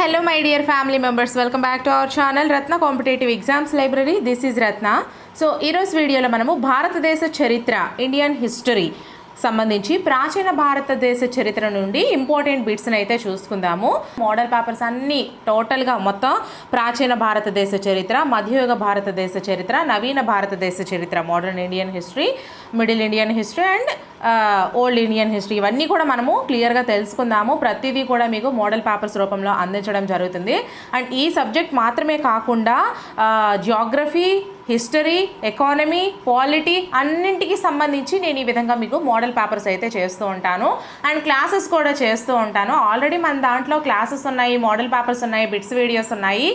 Hello my dear family members welcome back to our channel Ratna competitive exams library this is Ratna so ఈరోజు వీడియోలో మనము భారతదేశ చరిత్ర Indian history సంబంధించి ప్రాచీన భారతదేశ చరిత్ర నుండి ఇంపార్టెంట్ బిట్స్ని అయితే చూసుకుందాము. మోడల్ పేపర్స్ అన్నీ టోటల్గా మొత్తం ప్రాచీన భారతదేశ చరిత్ర మధ్యయుగ భారతదేశ చరిత్ర నవీన భారతదేశ చరిత్ర modern Indian history middle Indian history and old Indian history ఇవన్నీ కూడా మనము క్లియర్గా తెలుసుకుందాము. ప్రతిదీ కూడా మీకు మోడల్ పేపర్స్ రూపంలో అందించడం జరుగుతుంది. అండ్ ఈ సబ్జెక్ట్ మాత్రమే కాకుండా జియోగ్రఫీ హిస్టరీ ఎకానమీ పాలిటీ అన్నింటికి సంబంధించి నేను ఈ విధంగా మీకు మోడల్ పేపర్స్ అయితే చేస్తూ ఉంటాను. అండ్ క్లాసెస్ కూడా చేస్తూ ఉంటాను. ఆల్రెడీ మన దాంట్లో క్లాసెస్ ఉన్నాయి మోడల్ పేపర్స్ ఉన్నాయి బిట్స్ వీడియోస్ ఉన్నాయి.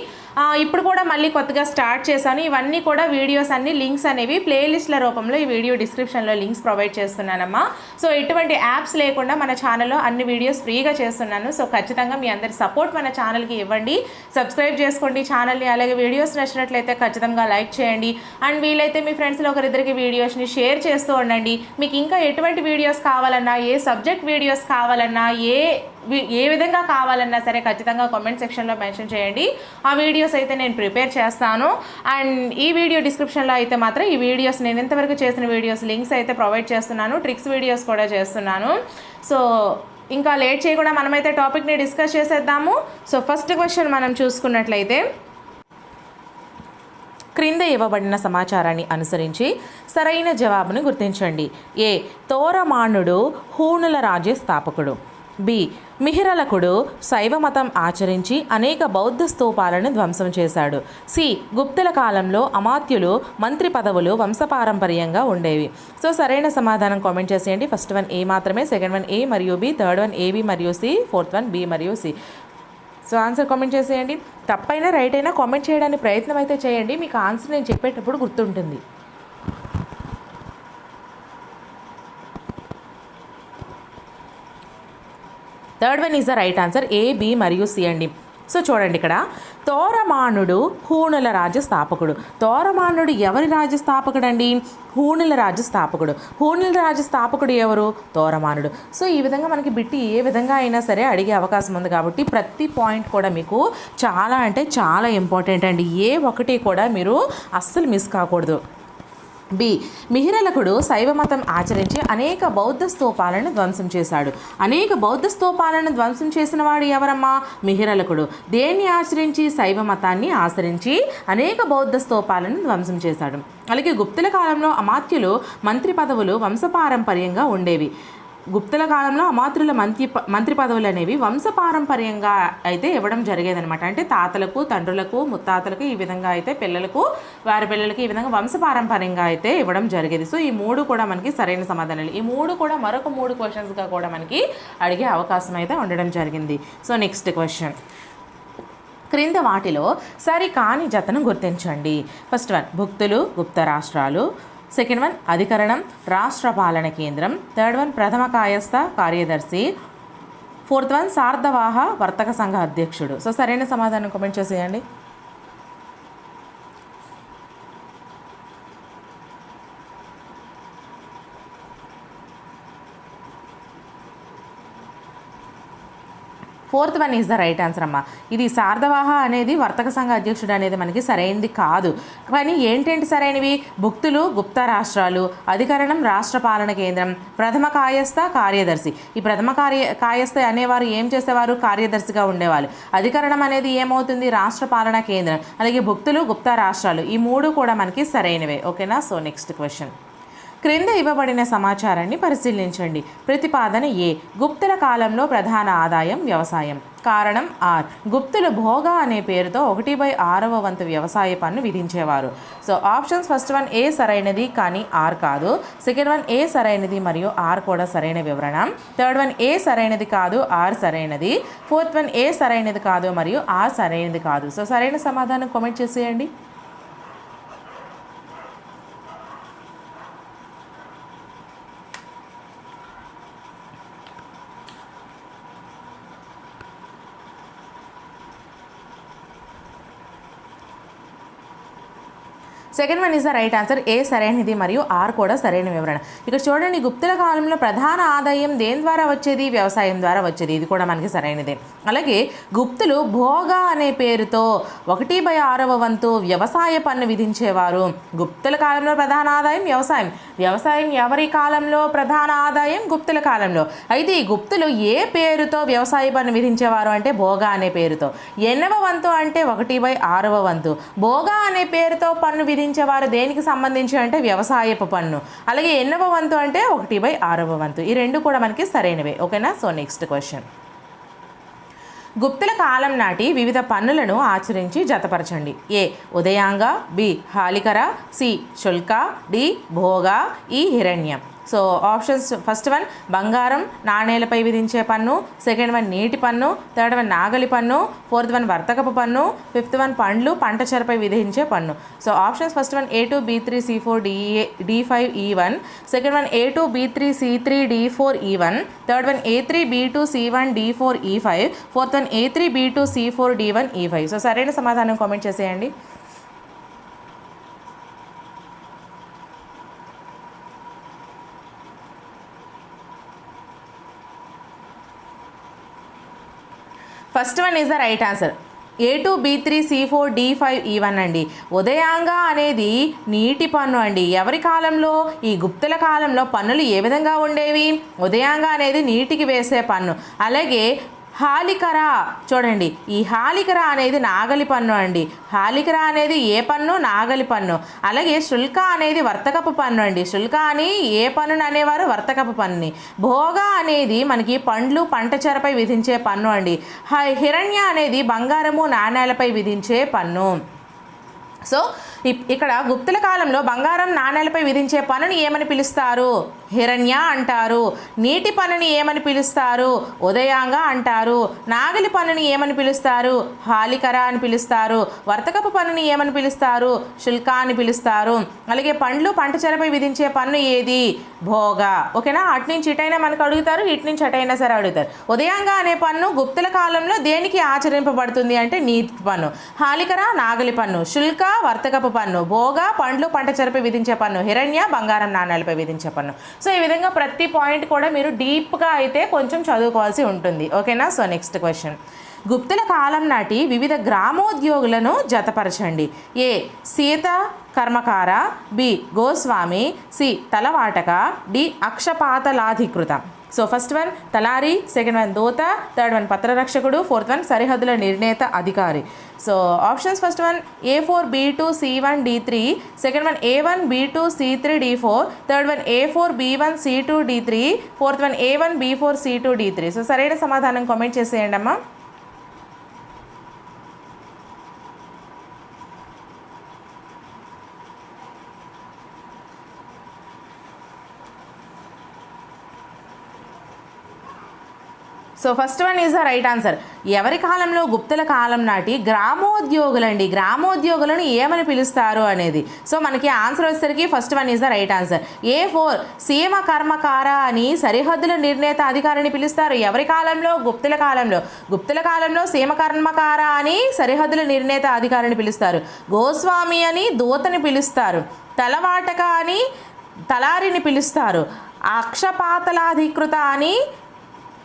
ఇప్పుడు కూడా మళ్ళీ కొత్తగా స్టార్ట్ చేశాను. ఇవన్నీ కూడా వీడియోస్ అన్ని లింక్స్ అనేవి ప్లేలిస్ట్ల రూపంలో ఈ వీడియో డిస్క్రిప్షన్లో లింక్స్ ప్రొవైడ్ చేస్తున్నానమ్మా. సో ఎటువంటి యాప్స్ లేకుండా మన ఛానల్లో అన్ని వీడియోస్ ఫ్రీగా చేస్తున్నాను. సో ఖచ్చితంగా మీ అందరి సపోర్ట్ మన ఛానల్కి ఇవ్వండి. సబ్స్క్రైబ్ చేసుకోండి ఛానల్ని. అలాగే వీడియోస్ నచ్చినట్లయితే ఖచ్చితంగా లైక్ చేయండి. అండ్ వీలైతే మీ ఫ్రెండ్స్లో ఒకరిద్దరికి వీడియోస్ని షేర్ చేస్తూ ఉండండి. మీకు ఇంకా ఎటువంటి వీడియోస్ కావాలన్నా ఏ సబ్జెక్ట్ వీడియోస్ కావాలన్నా ఏ ఏ విధంగా కావాలన్నా సరే ఖచ్చితంగా కామెంట్ సెక్షన్లో మెన్షన్ చేయండి. ఆ వీడియోస్ అయితే నేను ప్రిపేర్ చేస్తాను. అండ్ ఈ వీడియో డిస్క్రిప్షన్లో అయితే మాత్రం ఈ వీడియోస్ నేను ఇంతవరకు చేసిన వీడియోస్ లింక్స్ అయితే ప్రొవైడ్ చేస్తున్నాను. ట్రిక్స్ వీడియోస్ కూడా చేస్తున్నాను. సో ఇంకా లేట్ చేయకుండా మనమైతే టాపిక్ని డిస్కస్ చేసేద్దాము. సో ఫస్ట్ క్వశ్చన్ మనం చూసుకున్నట్లయితే క్రింద ఇవ్వబడిన సమాచారాన్ని అనుసరించి సరైన జవాబును గుర్తించండి. ఏ తోరమానుడు హూణుల రాజ్య స్థాపకుడు. బి. మిహిరలకుడు శైవ మతం ఆచరించి అనేక బౌద్ధ స్తూపాలను ధ్వంసం చేశాడు. సి. గుప్తుల కాలంలో అమాత్యులు మంత్రి పదవులు వంశపారంపర్యంగా ఉండేవి. సో సరైన సమాధానం కామెంట్ చేసేయండి. ఫస్ట్ వన్ ఏ మాత్రమే సెకండ్ వన్ ఏ మరియు బి థర్డ్ వన్ ఏబి మరియు సి ఫోర్త్ వన్ బి మరియు సి. సో ఆన్సర్ కామెంట్ చేసేయండి. తప్పైనా రైట్ అయినా కామెంట్ చేయడానికి ప్రయత్నం అయితే చేయండి. మీకు ఆన్సర్ నేను చెప్పేటప్పుడు గుర్తుంటుంది. Third one is the right answer A B మరియు సి అండి. సో చూడండి ఇక్కడ. తోరమానుడు హూణుల రాజ్య స్థాపకుడు తోరమానుడు ఎవరి రాజ్య స్థాపకుడు అండి హూణుల రాజ్య స్థాపకుడు హూణుల రాజ్య స్థాపకుడు ఎవరు? తోరమానుడు. సో ఈ విధంగా మనకి బిట్టి ఏ విధంగా అయినా సరే అడిగే అవకాశం ఉంది కాబట్టి ప్రతి పాయింట్ కూడా మీకు చాలా అంటే చాలా ఇంపార్టెంట్ అండి. ఏ ఒకటి కూడా మీరు అస్సలు మిస్ కాకూడదు. బి. మిహిరలకుడు శైవ మతం ఆచరించి అనేక బౌద్ధ స్తూపాలను ధ్వంసం చేశాడు. అనేక బౌద్ధ స్తూపాలను ధ్వంసం చేసిన వాడు ఎవరమ్మా? మిహిరలకుడు. దేన్ని ఆచరించి? శైవ మతాన్ని ఆచరించి అనేక బౌద్ధ స్తూపాలను ధ్వంసం చేశాడు. అలాగే గుప్తుల కాలంలో అమాత్యులు మంత్రి పదవులు వంశపారంపర్యంగా ఉండేవి. గుప్తుల కాలంలో అమాత్రుల మంత్రి ప- మంత్రి పదవులు అనేవి వంశపారంపర్యంగా అయితే ఇవ్వడం జరిగేదనమాట అంటే తాతలకు తండ్రులకు ముత్తాతలకు ఈ విధంగా అయితే పిల్లలకు వారి పిల్లలకి ఈ విధంగా వంశపారంపర్యంగా అయితే ఇవ్వడం జరిగేది. సో ఈ మూడు కూడా మనకి సరైన సమాధానాలు. ఈ మూడు కూడా మరొక మూడు క్వశ్చన్స్గా కూడా మనకి అడిగే అవకాశం అయితే ఉండడం జరిగింది. సో నెక్స్ట్ క్వశ్చన్ క్రింద వాటిలో సరి కాని జతను గుర్తించండి. ఫస్ట్ వన్ భుక్తులు గుప్త రాష్ట్రాలు. సెకండ్ వన్ అధికరణం రాష్ట్ర పాలన కేంద్రం. థర్డ్ వన్ ప్రథమ కాయస్థ కార్యదర్శి. ఫోర్త్ వన్ సార్ధవాహ వర్తక సంఘ అధ్యక్షుడు. సో సరైన సమాధానం కామెంట్ చేసేయండి. Fourth one is the right answer అమ్మ. ఇది శారదవాహ అనేది వర్తక సంఘ అధ్యక్షుడు అనేది మనకి సరైనది కాదు. కానీ ఏంటంటే సరైనవి? భుక్తులు గుప్త రాష్ట్రాలు అధికరణం రాష్ట్ర పాలన కేంద్రం ప్రథమ కాయస్థ కార్యదర్శి. ఈ ప్రథమ కార్య కాయస్థ అనేవారు ఏం చేసేవారు? కార్యదర్శిగా ఉండేవాళ్ళు. అధికరణం అనేది ఏమవుతుంది? రాష్ట్ర పాలన కేంద్రం. అలాగే భుక్తులు గుప్త రాష్ట్రాలు. ఈ మూడు కూడా మనకి సరైనవే. ఓకేనా? సో నెక్స్ట్ క్వశ్చన్ క్రింద ఇవ్వబడిన సమాచారాన్ని పరిశీలించండి. ప్రతిపాదన ఏ. గుప్తుల కాలంలో ప్రధాన ఆదాయం వ్యవసాయం. కారణం ఆర్. గుప్తులు భోగ అనే పేరుతో ఒకటి బై ఆరవ వంతు వ్యవసాయ పన్ను విధించేవారు. So options first one A సరైనది కానీ ఆర్ కాదు. సెకండ్ వన్ ఏ సరైనది మరియు ఆర్ కూడా సరైన వివరణ. థర్డ్ వన్ ఏ సరైనది కాదు ఆర్ సరైనది. ఫోర్త్ వన్ ఏ సరైనది కాదు మరియు ఆర్ సరైనది కాదు. సో సరైన సమాధానం కామెంట్ చేసేయండి. Second one is the right answer A సరైనది మరియు ఆర్ కూడా సరైన వివరణ. ఇక్కడ చూడండి గుప్తుల కాలంలో ప్రధాన ఆదాయం దేని ద్వారా వచ్చేది? వ్యవసాయం ద్వారా వచ్చేది. ఇది కూడా మనకి సరైనదే. అలాగే గుప్తులు భోగ అనే పేరుతో ఒకటి బై ఆరవ వంతు వ్యవసాయ పన్ను విధించేవారు. గుప్తుల కాలంలో ప్రధాన ఆదాయం వ్యవసాయం. వ్యవసాయం ఎవరి కాలంలో ప్రధాన ఆదాయం? గుప్తుల కాలంలో. అయితే ఈ గుప్తులు ఏ పేరుతో వ్యవసాయ పన్ను విధించేవారు అంటే భోగ అనే పేరుతో. ఎన్నవ వంతు అంటే ఒకటి బై ఆరవ వంతు. భోగ అనే పేరుతో పన్ను విధి చెల్లించేవారు దేనికి సంబంధించి అంటే వ్యవసాయపు పన్ను. అలాగే ఎన్నవ వంతు అంటే ఒకటి బై ఆరవ వంతు. ఈ రెండు కూడా మనకి సరైనవే. ఓకేనా? So next question. గుప్తుల కాలం నాటి వివిధ పన్నులను ఆచరించి జతపరచండి. ఏ ఉదయాంగ బి హాలికర సి శుల్క డి భోగ ఈ హిరణ్యం. సో ఆప్షన్స్ ఫస్ట్ వన్ బంగారం నాణేలపై విధించే పన్ను సెకండ్ వన్ నీటి పన్ను థర్డ్ వన్ నాగలి పన్ను ఫోర్త్ వన్ వర్తకపు పన్ను ఫిఫ్త్ వన్ పండ్లు పంట చెరపై విధించే పన్ను. So options first one A two B three C four D A D five E one second e one A two B three C three D four E one third one A three B two C one D four E five fourth one A three B two C four D one E five so సరైన సమాధానం comment చేసేయండి. First one is the right answer A two B three C four D five E one అండి. ఉదయాంగ అనేది నీటి పన్ను అండి. ఎవరి కాలంలో? ఈ గుప్తుల కాలంలో పన్నులు ఏ విధంగా ఉండేవి? ఉదయాంగ అనేది నీటికి వేసే పన్ను. అలాగే హాలికర. చూడండి ఈ హాలికర అనేది నాగలి పన్ను అండి. హాలికర అనేది ఏ పన్ను? నాగలి పన్ను. అలాగే శుల్క అనేది వర్తకపు పన్ను అండి. శుల్క అని ఏ పన్ను అనేవారు? వర్తకపు పన్నుని. భోగ అనేది మనకి పండ్లు పంట చెరపై విధించే పన్ను అండి. హిరణ్య అనేది బంగారము నాణేలపై విధించే పన్ను. సో ఇక్కడ గుప్తుల కాలంలో బంగారం నాణేలపై విధించే పనుని ఏమని పిలుస్తారు? హిరణ్య అంటారు. నీటి పనుని ఏమని పిలుస్తారు? ఉదయాంగ అంటారు. నాగలి పనుని ఏమని పిలుస్తారు? హాలికర అని పిలుస్తారు. వర్తకపు పనుని ఏమని పిలుస్తారు? శుల్క అని పిలుస్తారు. అలాగే పండ్లు పంట చెరపై విధించే పన్ను ఏది? భోగ. ఓకేనా? అటు నుంచి ఇటైనా మనకు అడుగుతారు ఇటు నుంచి అటైనా సరే అడుగుతారు. ఉదయాంగ అనే పన్ను గుప్తుల కాలంలో దేనికి ఆచరింపబడుతుంది అంటే నీటి పన్ను. హాలికర నాగలి పన్ను. శుల్క వర్తకపు పన్ను. భోగా పండ్లు పంట చెరపై విధించే పన్ను. హిరణ్య బంగారం నాణ్యాలపై విధించే పన్ను. సో ఈ విధంగా ప్రతి పాయింట్ కూడా మీరు డీప్గా అయితే కొంచెం చదువుకోవాల్సి ఉంటుంది. ఓకేనా? సో నెక్స్ట్ క్వశ్చన్ గుప్తుల కాలం నాటి వివిధ గ్రామోద్యోగులను జతపరచండి. ఏ. సీత కర్మకార. బి. గోస్వామి. సి. తలవాటక. డి. అక్షపాతలాధికృత. సో ఫస్ట్ వన్ తలారి సెకండ్ వన్ దోత థర్డ్ వన్ పత్రరక్షకుడు ఫోర్త్ వన్ సరిహద్దుల నిర్ణేత అధికారి so options first one A four B two C one D three second one A one B two C three D four third one A four B one C two D three fourth one A one B four C two D three so సరైన సమాధానం comment చేసేయండి అమ్మా so first one is the right answer ఎవరి కాలంలో గుప్తుల కాలం నాటి గ్రామోద్యోగులండి గ్రామోద్యోగులను ఏమని పిలుస్తారు అనేది? సో మనకి ఆన్సర్ వచ్చేసరికి first one is the right answer A four సీమ కర్మకార అని సరిహద్దుల నిర్ణేత అధికారిని పిలుస్తారు. ఎవరి కాలంలో? గుప్తుల కాలంలో. గుప్తుల కాలంలో సీమ కర్మకార అని సరిహద్దుల నిర్ణేత అధికారిని పిలుస్తారు. గోస్వామి అని దూతని పిలుస్తారు. తలవాటక అని తలారిని పిలుస్తారు. అక్షపాతలాధికృత అని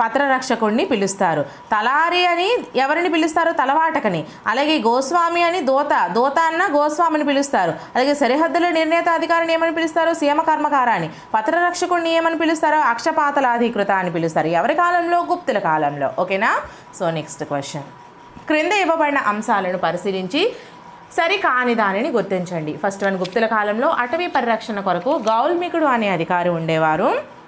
పత్రరక్షకుడిని పిలుస్తారు. తలారి అని ఎవరిని పిలుస్తారు? తలవాటకని. అలాగే గోస్వామి అని దోత దోత అన్న గోస్వామిని పిలుస్తారు. అలాగే సరిహద్దుల నిర్ణేత అధికారిని ఏమని పిలుస్తారు? సీమ కర్మకారాన్ని. పత్రరక్షకుడిని ఏమని పిలుస్తారు? అక్షపాతలాధికృత అని పిలుస్తారు. ఎవరి కాలంలో? గుప్తుల కాలంలో. ఓకేనా? So next question. క్రింద ఇవ్వబడిన అంశాలను పరిశీలించి సరి కాని దానిని గుర్తించండి. ఫస్ట్ వన్ గుప్తుల కాలంలో అటవీ పరిరక్షణ కొరకు గౌల్మికుడు అనే అధికారి ఉండేవారు.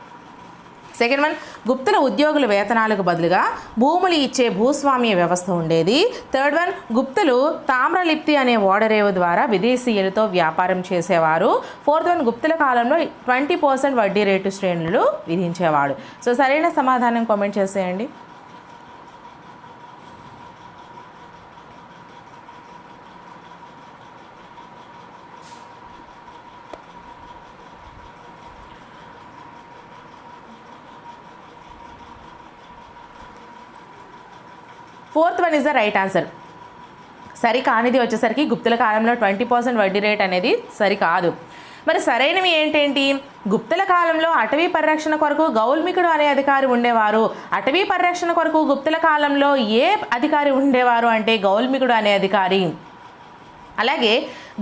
సెకండ్ వన్ గుప్తుల ఉద్యోగుల వేతనాలకు బదులుగా భూములు ఇచ్చే భూస్వామ్య వ్యవస్థ ఉండేది. థర్డ్ వన్ గుప్తులు తామ్రలిప్తి అనే ఓడరేవు ద్వారా విదేశీయులతో వ్యాపారం చేసేవారు. ఫోర్త్ వన్ గుప్తుల కాలంలో ట్వంటీ పర్సెంట్ వడ్డీ రేటు శ్రేణులు విధించేవాడు. సో సరైన సమాధానం కామెంట్ చేసేయండి. Fourth one is the right answer. సరి కానిది వచ్చేసరికి గుప్తుల కాలంలో ట్వంటీ పర్సెంట్ వడ్డీ రేట్ అనేది సరికాదు మరి సరైనవి ఏంటేంటి? గుప్తుల కాలంలో అటవీ పరిరక్షణ కొరకు గౌల్మికుడు అనే అధికారి ఉండేవారు. అటవీ పరిరక్షణ కొరకు గుప్తుల కాలంలో ఏ అధికారి ఉండేవారు అంటే గౌల్మికుడు అనే అధికారి. అలాగే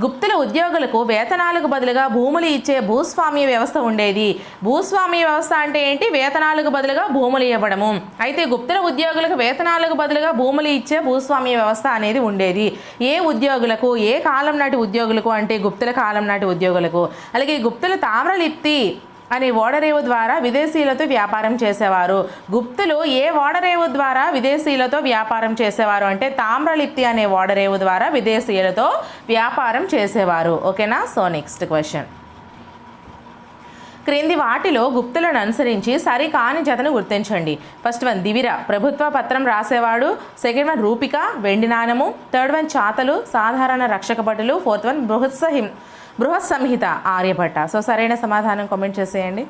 గుప్తుల ఉద్యోగులకు వేతనాలకు బదులుగా భూములు ఇచ్చే భూస్వామ్య వ్యవస్థ ఉండేది. భూస్వామ్య వ్యవస్థ అంటే ఏంటి? వేతనాలకు బదులుగా భూములు ఇవ్వడము. అయితే గుప్తుల ఉద్యోగులకు వేతనాలకు బదులుగా భూములు ఇచ్చే భూస్వామ్య వ్యవస్థ అనేది ఉండేది. ఏ ఉద్యోగులకు ఏ కాలం నాటి ఉద్యోగులకు అంటే గుప్తుల కాలం నాటి ఉద్యోగులకు. అలాగే గుప్తుల తామ్రలిప్తి అనే ఓడరేవు ద్వారా విదేశీయులతో వ్యాపారం చేసేవారు. గుప్తులు ఏ ఓడరేవు ద్వారా విదేశీయులతో వ్యాపారం చేసేవారు అంటే తామ్రలిప్తి అనే ఓడరేవు ద్వారా విదేశీయులతో వ్యాపారం చేసేవారు. ఓకేనా? So next question. క్రింది వాటిలో గుప్తులను అనుసరించి సరికాని జతను గుర్తించండి. ఫస్ట్ వన్ దివిర ప్రభుత్వ పత్రం రాసేవాడు. సెకండ్ వన్ రూపిక వెండి నాణము. థర్డ్ వన్ చాతలు సాధారణ రక్షక భటులు ఫోర్త్ వన్ బృహత్సహిం బృహత్ సంహిత ఆర్యభట్ట. సో సరైన సమాధానం కామెంట్ చేసేయండి.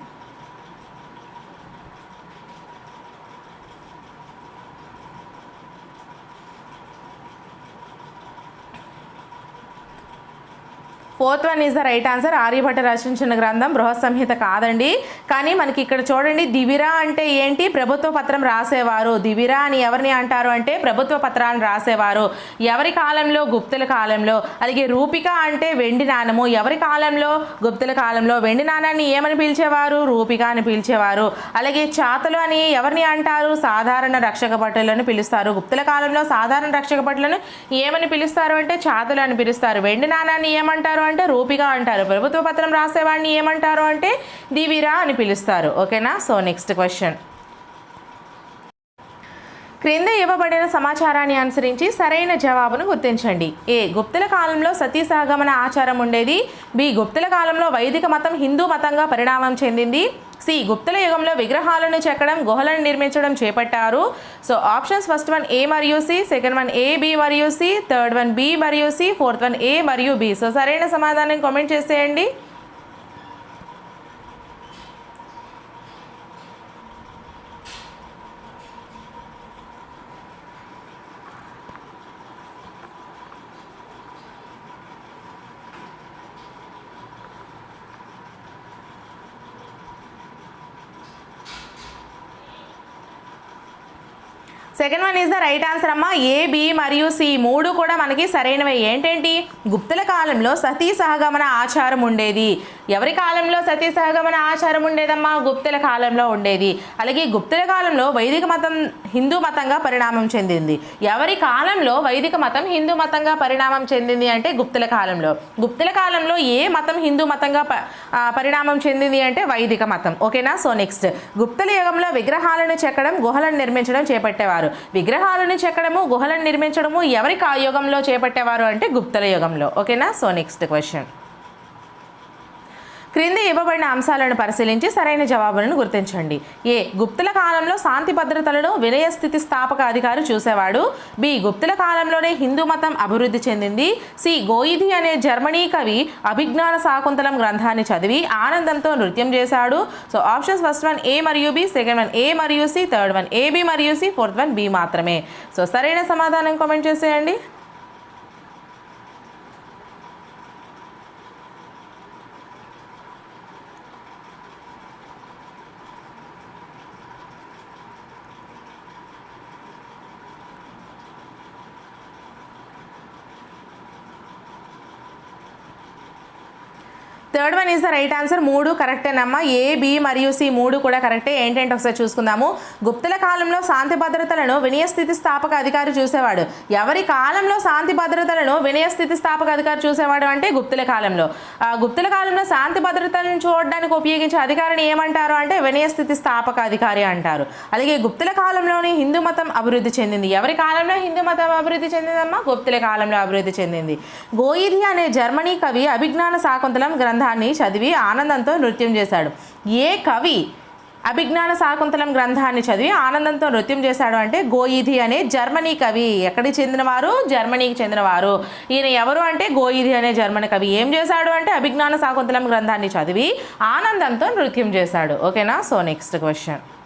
Fourth one is the right answer. Aryabhata రచించిన గ్రంథం బృహత్ సంహిత కాదండి. కానీ మనకి ఇక్కడ చూడండి దివిరా అంటే ఏంటి? ప్రభుత్వ పత్రం రాసేవారు. దివిరా అని ఎవరిని అంటారు అంటే ప్రభుత్వ పత్రాన్ని రాసేవారు. ఎవరి కాలంలో? గుప్తుల కాలంలో. అలాగే రూపిక అంటే వెండి నాణము. ఎవరి కాలంలో? గుప్తుల కాలంలో. వెండి నాణాన్ని ఏమని పిలిచేవారు? రూపిక అని పిలిచేవారు. అలాగే చాతలు అని ఎవరిని అంటారు? సాధారణ రక్షక భటులను పిలుస్తారు. గుప్తుల కాలంలో సాధారణ రక్షక భటులను ఏమని పిలుస్తారు అంటే చాతలు అని పిలుస్తారు. వెండి నాణాన్ని ఏమంటారు అంటే రూపిగా అంటారు. ప్రభుత్వ పత్రం రాసేవాడిని ఏమంటారు అంటే దివిరా అని పిలుస్తారు. ఓకేనా? సో నెక్స్ట్ క్వశ్చన్ క్రింద ఇవ్వబడిన సమాచారాన్ని అనుసరించి సరైన జవాబును గుర్తించండి. ఏ గుప్తుల కాలంలో సతీ సహగమన ఆచారం ఉండేది? బి గుప్తుల కాలంలో వైదిక మతం హిందూ మతంగా పరిణామం చెందింది? సి గుప్తుల యుగంలో విగ్రహాలను చెక్కడం గుహలను నిర్మించడం చేపట్టారు. So options first one A మరియు C second one A B మరియు సి థర్డ్ వన్ బి మరియు సి ఫోర్త్ వన్ ఏ మరియు బి. సో సరైన సమాధానం కామెంట్ చేసేయండి. Second one is the right answer అమ్మ. ఏ బి మరియు సి మూడు కూడా మనకి సరైనవి. ఏంటేంటి? గుప్తుల కాలంలో సతీ సహగమన ఆచారం ఉండేది. ఎవరి కాలంలో సతీసహగమన ఆచారం ఉండేదమ్మా? గుప్తుల కాలంలో ఉండేది. అలాగే గుప్తుల కాలంలో వైదిక మతం హిందూ మతంగా పరిణామం చెందింది. ఎవరి కాలంలో వైదిక మతం హిందూ మతంగా పరిణామం చెందింది అంటే గుప్తుల కాలంలో. గుప్తుల కాలంలో ఏ మతం హిందూ మతంగా ప- పరిణామం చెందింది అంటే వైదిక మతం. ఓకేనా? So next. గుప్తుల యుగంలో విగ్రహాలను చెక్కడం గుహలను నిర్మించడం చేపట్టేవారు. విగ్రహాలను చెక్కడము గుహలను నిర్మించడము ఎవరి కా యుగంలో చేపట్టేవారు అంటే గుప్తుల యుగంలో. ఓకేనా? So next question. క్రింది ఇవ్వబడిన అంశాలను పరిశీలించి సరైన జవాబులను గుర్తించండి. ఏ. గుప్తుల కాలంలో శాంతి భద్రతలను వినయ స్థితి స్థాపక అధికారి చూసేవాడు. బి. గుప్తుల కాలంలోనే హిందూ మతం అభివృద్ధి చెందింది. సి. గోయిధి అనే జర్మనీ కవి అభిజ్ఞాన శాకుంతలం గ్రంథాన్ని చదివి ఆనందంతో నృత్యం చేశాడు. So options first one A మరియు బి సెకండ్ వన్ ఏ మరియు C third one A B మరియు సి ఫోర్త్ వన్ బి మాత్రమే. సో సరైన సమాధానం కామెంట్ చేసేయండి. Third one is the right answer మూడు కరెక్టేనమ్మా ఏ బి మరియు సి మూడు కూడా కరెక్టే ఏంటంటే ఒకసారి చూసుకుందాము. గుప్తుల కాలంలో శాంతి భద్రతలను వినయ స్థితి స్థాపక అధికారి చూసేవాడు. ఎవరి కాలంలో శాంతి భద్రతలను వినయ స్థితి స్థాపక అధికారి చూసేవాడు అంటే గుప్తుల కాలంలో. గుప్తుల కాలంలో శాంతి భద్రతలను చూడడానికి ఉపయోగించే అధికారిని ఏమంటారు అంటే వినయ స్థితి స్థాపక అధికారి అంటారు. అలాగే గుప్తుల కాలంలోనే హిందూ మతం అభివృద్ధి చెందింది. ఎవరి కాలంలో హిందూ మతం అభివృద్ధి చెందిందమ్మా? గుప్తుల కాలంలో అభివృద్ధి చెందింది. గోయిధి అనే జర్మనీ కవి అభిజ్ఞాన శాకుంతలం గ్రంథాన్ని చదివి ఆనందంతో నృత్యం చేశాడు. ఏ కవి అభిజ్ఞాన శాకుంతలం గ్రంథాన్ని చదివి ఆనందంతో నృత్యం చేశాడు అంటే గోయిధి అనే జర్మనీ కవి. ఎక్కడికి చెందినవారు? జర్మనీకి చెందినవారు. ఈయన ఎవరు అంటే? గోయిధి అనే జర్మనీ కవి. ఏం చేశాడు అంటే అభిజ్ఞాన శాకుంతలం గ్రంథాన్ని చదివి ఆనందంతో నృత్యం చేశాడు. ఓకేనా? So next question.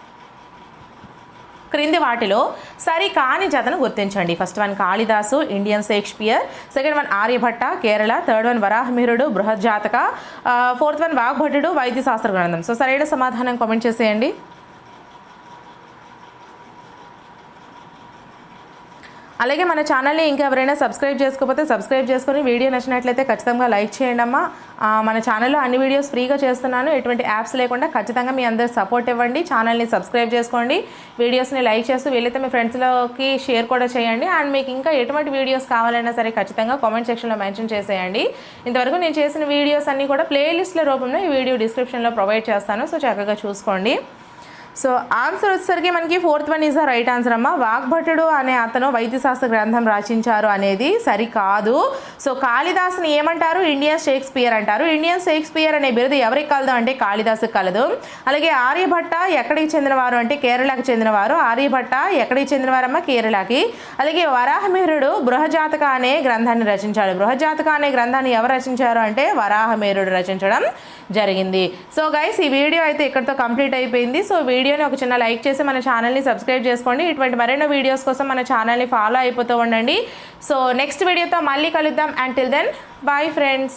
క్రింది వాటిలో సరి కాని జతను గుర్తించండి. First one Kalidasa Indian Shakespeare second one Aryabhata Kerala. Third one వరాహమిహిరుడు Brihajjataka fourth uh, one వాగ్భటుడు వైద్య శాస్త్ర గ్రంథం. సో సరైన సమాధానం కామెంట్ చేసేయండి. అలాగే మన ఛానల్ని ఇంకా ఎవరైనా సబ్స్క్రైబ్ చేసుకోకపోతే సబ్స్క్రైబ్ చేసుకొని వీడియో నచ్చినట్లయితే ఖచ్చితంగా లైక్ చేయండి అమ్మా మన ఛానల్లో అన్ని వీడియోస్ ఫ్రీగా చేస్తున్నాను. ఎటువంటి యాప్స్ లేకుండా ఖచ్చితంగా మీ అందరు సపోర్ట్ ఇవ్వండి. ఛానల్ని సబ్స్క్రైబ్ చేసుకోండి. వీడియోస్ని లైక్ చేస్తూ వీలైతే మీ ఫ్రెండ్స్లోకి షేర్ కూడా చేయండి. అండ్ మీకు ఇంకా ఎటువంటి వీడియోస్ కావాలన్నా సరే ఖచ్చితంగా కామెంట్ సెక్షన్లో మెన్షన్ చేసేయండి. ఇంతవరకు నేను చేసిన వీడియోస్ అన్నీ కూడా ప్లేలిస్ట్ల రూపంలో ఈ వీడియో డిస్క్రిప్షన్లో ప్రొవైడ్ చేస్తాను. సో చక్కగా చూసుకోండి. సో ఆన్సర్ వచ్చేసరికి మనకి fourth one is the right answer అమ్మ. వాగ్భటుడు అనే అతను వైద్యశాస్త్ర గ్రంథం రచించారు అనేది సరికాదు. సో కాళిదాసుని ఏమంటారు? ఇండియన్ షేక్స్పియర్ అంటారు. ఇండియన్ షేక్స్పియర్ అనే బిరుదు ఎవరికి కలదు అంటే కాళిదాసు కలదు. అలాగే ఆర్యభట్ట ఎక్కడికి చెందినవారు అంటే కేరళకు చెందినవారు. ఆర్యభట్ట ఎక్కడికి చెందినవారమ్మ? కేరళకి. అలాగే వరాహమిహుడు బృహజాతక అనే గ్రంథాన్ని రచించాడు. బృహజాతక అనే గ్రంథాన్ని ఎవరు రచించారు అంటే వరాహమిహుడు రచించడం జరిగింది. సో గైస్ ఈ వీడియో అయితే ఇక్కడితో కంప్లీట్ అయిపోయింది. సో వీడియోని ఒక చిన్న లైక్ చేసి మన ఛానల్ని సబ్స్క్రైబ్ చేసుకోండి. ఇటువంటి మరెన్నో వీడియోస్ కోసం మన ఛానల్ని ఫాలో అయిపోతూ ఉండండి. సో నెక్స్ట్ వీడియోతో మళ్ళీ కలుద్దాం. And till then bye friends